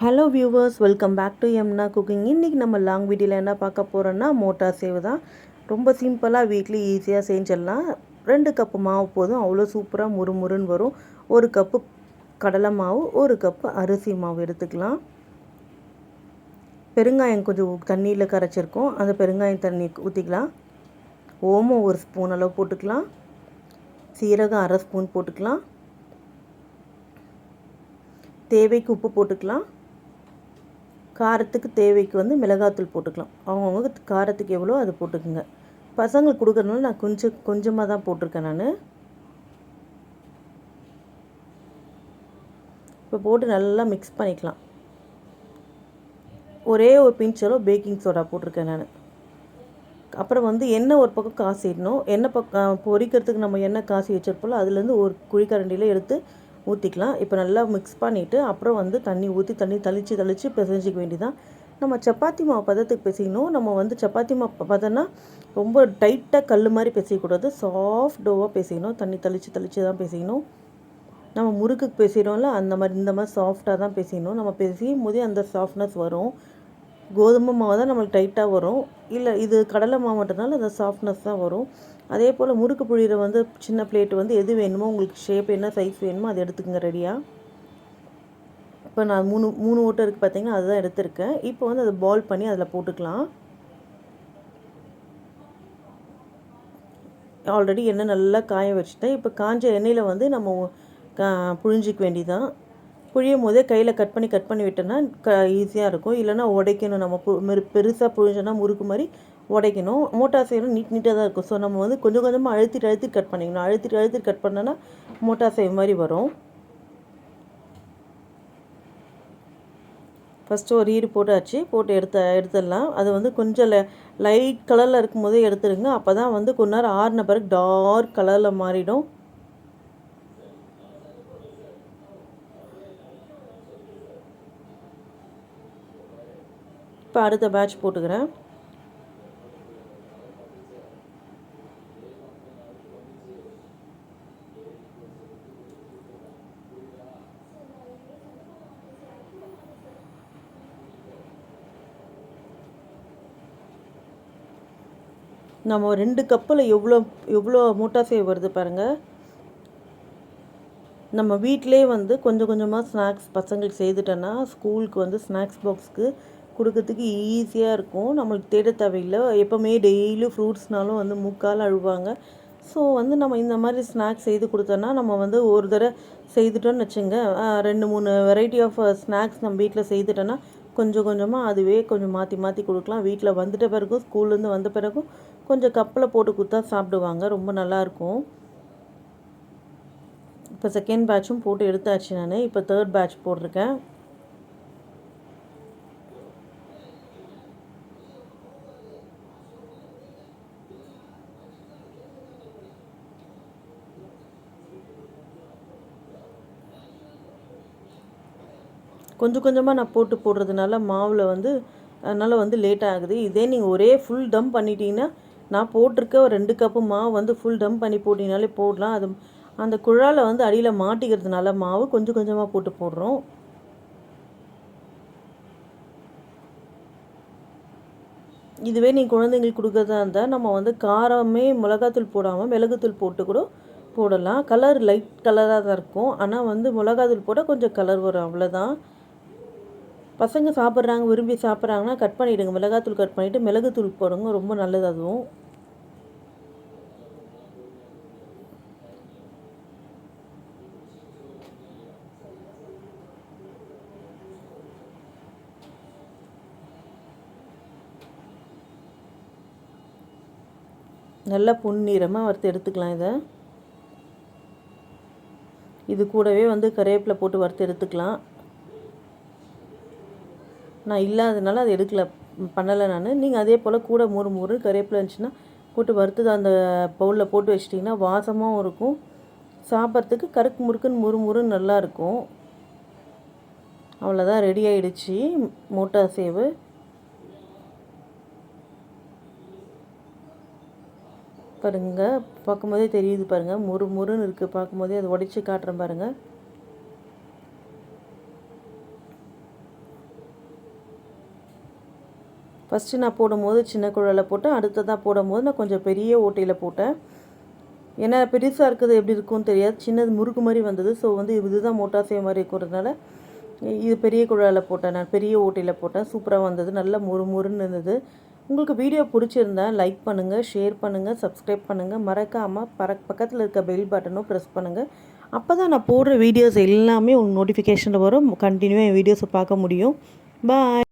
Hello viewers welcome back to எம்னா cooking இன்றைக்கி நம்ம long வீடியோவில் என்ன பார்க்க போகிறோன்னா மோட்டார் சேவ் தான். ரொம்ப சிம்பிளாக வீட்லி ஈஸியாக செஞ்சிடலாம். ரெண்டு கப்பு மாவு போதும். அவ்வளோ சூப்பராக முறுமுறுன்னு வரும். ஒரு கப்பு கடலை மாவு ஒரு கப்பு அரிசி மாவு எடுத்துக்கலாம். பெருங்காயம் கொஞ்சம் தண்ணியில் கரைச்சிருக்கோம். அந்த பெருங்காயம் தண்ணி ஊற்றிக்கலாம் ஓமம் ஒரு ஸ்பூன் அளவு போட்டுக்கலாம். சீரகம் அரை ஸ்பூன் போட்டுக்கலாம். தேவைக்கு உப்பு போட்டுக்கலாம். காரத்துக்கு தேவைக்கு வந்து மிளகாத்தூள் போட்டுக்கலாம். அவங்கவுங்க காரத்துக்கு எவ்வளோ அதை போட்டுக்குங்க. பசங்களுக்கு கொடுக்குறதுனால நான் கொஞ்சம் கொஞ்சமாக தான் போட்டிருக்கேன் நான். இப்போ போட்டு நல்லா மிக்ஸ் பண்ணிக்கலாம். ஒரே ஒரு பிஞ்ச் அளவு பேக்கிங் சோடா போட்டிருக்கேன் நான். அப்புறம் வந்து எண்ணெய் ஒரு பக்கம் காசிடணும். எண்ணெய் பக்கம் பொரிக்கிறதுக்கு நம்ம எண்ணெய் காசி வச்சிருப்போம்ல அதுலேருந்து ஒரு குழிக்கரண்டியில் எடுத்து ஊற்றிக்கலாம் இப்போ நல்லா மிக்ஸ் பண்ணிவிட்டு அப்புறம் வந்து தண்ணி ஊற்றி தண்ணி தெளித்து தெளித்து பிசைஞ்சிக்க வேண்டியதான் நம்ம சப்பாத்தி மாவு பதத்துக்கு பிசையணும். நம்ம வந்து சப்பாத்தி மாவு பதம்னா ரொம்ப டைட்டாக கல் மாதிரி பிசையக்கூடாது. சாஃப்ட் டோவாக பிசையணும். தண்ணி தெளித்து தெளித்து தான் பிசையணும். நம்ம முறுக்குக்கு பேசுகிறோம்ல அந்த மாதிரி இந்த மாதிரி சாஃப்டாக தான் பேசிடணும் நம்ம பேசியும் போதே அந்த சாஃப்ட்னஸ் வரும். கோதுமை மாவு தான் நம்மளுக்கு டைட்டாக வரும். இல்லை இது கடலை மாவுன்றதுனால அந்த சாஃப்ட்னஸ் தான் வரும். அதே போல் முறுக்கு புழியிற வந்து சின்ன பிளேட் வந்து எது வேணுமோ உங்களுக்கு ஷேப் என்ன சைஸ் வேணுமோ அதை எடுத்துக்கங்க ரெடியாக இப்போ நான் மூணு மூணு ஓட்டை இருக்குது பார்த்தீங்கன்னா அதுதான் எடுத்திருக்கேன். இப்போ வந்து அதை பால் பண்ணி அதில் போட்டுக்கலாம். ஆல்ரெடி எண்ணெய் நல்லா காய வச்சுட்டேன். இப்போ காஞ்ச எண்ணெயில் வந்து நம்ம புழிஞ்சிக்க வேண்டியதான் புழியும் போதே கையில் கட் பண்ணி கட் பண்ணி விட்டோன்னா க ஈஸியாக இருக்கும். இல்லைனா உடைக்கணும். நம்ம பு பெருசாக புழிஞ்சோன்னா முறுக்கு மாதிரி உடைக்கணும். மோட்டார் சைடும் நீட் நீட்டாக தான் இருக்கும். ஸோ நம்ம வந்து கொஞ்சம் கொஞ்சமாக அழுத்திட்டு அழுத்திட்டு கட் பண்ணிக்கணும். அழுத்திட்டு அழுத்திட்டு கட் பண்ணோன்னா மோட்டார் சைவ் மாதிரி வரும். ஃபஸ்ட்டு ஒரு ஈடு போட்டாச்சு. போட்டு எடுத்து எடுத்துடலாம். அது வந்து கொஞ்சம் லைட் கலரில் இருக்கும் போதே எடுத்துடுங்க. அப்போ தான் வந்து கொஞ்ச நேரம் ஆறின பிறகு டார்க் கலரில் மாறிடும். இப்போ அடுத்த பேட்ச் போட்டுக்கிறேன். நம்ம ரெண்டு கப்பில் எவ்வளோ எவ்வளோ மூட்டா சேவ் வருது பாருங்கள் நம்ம வீட்டிலே வந்து கொஞ்சம் கொஞ்சமாக ஸ்நாக்ஸ் பசங்களுக்கு செய்துட்டோன்னா ஸ்கூலுக்கு வந்து ஸ்நாக்ஸ் பாக்ஸ்க்கு கொடுக்கறதுக்கு ஈஸியாக இருக்கும். நம்மளுக்கு தேட தேவையில்லை. எப்போவுமே டெய்லி ஃப்ரூட்ஸ்னாலும் வந்து முக்கால் அழுவாங்க. ஸோ வந்து நம்ம இந்த மாதிரி ஸ்நாக்ஸ் செய்து கொடுத்தோன்னா நம்ம வந்து ஒரு தடவை செய்துட்டோன்னு வச்சுங்க ரெண்டு மூணு வெரைட்டி ஆஃப் ஸ்நாக்ஸ் நம்ம வீட்டில் செய்துட்டோன்னா கொஞ்சம் கொஞ்சமாக அதுவே கொஞ்சம் மாற்றி மாற்றி கொடுக்கலாம். வீட்டில் வந்துட்ட பிறகும் ஸ்கூல்லேருந்து வந்த பிறகும் கொஞ்சம் கப்பில் போட்டு கொடுத்தா சாப்பிடுவாங்க. ரொம்ப நல்லாயிருக்கும் இப்போ செகண்ட் பேட்சும் போட்டு எடுத்தாச்சு நான். இப்போ தேர்ட் பேட்ச் போட்டிருக்கேன். கொஞ்சம் கொஞ்சமாக நான் போட்டு போடுறதுனால மாவில் வந்து அதனால் வந்து லேட் ஆகுது. இதே நீங்கள் ஒரே ஃபுல் டம் பண்ணிட்டீங்கன்னா நான் போட்டிருக்க ஒரு ரெண்டு கப்பு மாவு வந்து ஃபுல் டம் பண்ணி போட்டிங்கனாலே போடலாம். அது அந்த குழாயில் வந்து அடியில் மாட்டிக்கிறதுனால மாவு கொஞ்சம் கொஞ்சமாக போட்டு போடுறோம். இதுவே நீ குழந்தைங்களுக்கு கொடுக்குறதா இருந்தால் நம்ம வந்து காரமே மிளகாத்தூள் போடாமல் மிளகுத்தூள் போட்டு கூட போடலாம். கலர் லைட் கலராக தான் இருக்கும். ஆனால் வந்து மிளகாத்தூள் போட்டால் கொஞ்சம் கலர் வரும். அவ்வளோதான் பசங்க சாப்பிட்றாங்க விரும்பி சாப்பிட்றாங்கன்னா கட் பண்ணிவிடுங்க மிளகாத்தூள் கட் பண்ணிவிட்டு மிளகுத்தூள் போடுங்க. ரொம்ப நல்லது அதுவும். நல்லா பொன்னிறமாக வறுத்து எடுத்துக்கலாம் இதை. இது கூடவே வந்து கருவேப்பிலை போட்டு வறுத்து எடுத்துக்கலாம். நான் இல்லாததுனால அதை எடுக்கல. பண்ணலை நான். நீங்கள் அதே போல் கூட மொறு மொறு கருவேப்பிலை இருந்துச்சுன்னா போட்டு வறுத்து அந்த பவுலில் போட்டு வச்சிட்டிங்கன்னா வாசமாகவும் இருக்கும். சாப்பிட்றதுக்கு கருக்கு முறுக்குன்னு முறு முறுன்னு நல்லாயிருக்கும் அவ்வளோதான் ரெடி ஆகிடுச்சு மூட்டா சேவு. பாருங்கள் பார்க்கும்போதே தெரியுது பாருங்கள் முறு முறுன்னு இருக்குது பார்க்கும்போதே அதை உடச்சி காட்டுறேன் பாருங்கள் ஃபஸ்ட்டு நான் போடும்போது சின்ன குழலில் போட்டேன். அடுத்ததாக போடும்போது நான் கொஞ்சம் பெரிய ஓட்டையில் போட்டேன். ஏன்னா பெருசாக இருக்குது எப்படி இருக்கும்னு தெரியாது. சின்னது முறுக்கு மாதிரி வந்தது. ஸோ வந்து இதுதான் மோட்டார் சேவ் மாதிரி இருக்கிறதுனால இது பெரிய குழாயில் போட்டேன். நான் பெரிய ஓட்டையில் போட்டேன். சூப்பராக வந்தது. நல்லா முறு முறுன்னு இருந்தது. உங்களுக்கு வீடியோ பிடிச்சிருந்தா லைக் பண்ணுங்கள் ஷேர் பண்ணுங்கள் சப்ஸ்கிரைப் பண்ணுங்கள் மறக்காமல் பற பக்கத்தில் இருக்க பெல் பட்டனும் ப்ரெஸ் பண்ணுங்கள் அப்போ தான் நான் போடுற வீடியோஸ் எல்லாமே உங்களுக்கு நோட்டிஃபிகேஷனில் வரும். கண்டினியூவாக என் வீடியோஸை பார்க்க முடியும். பாய்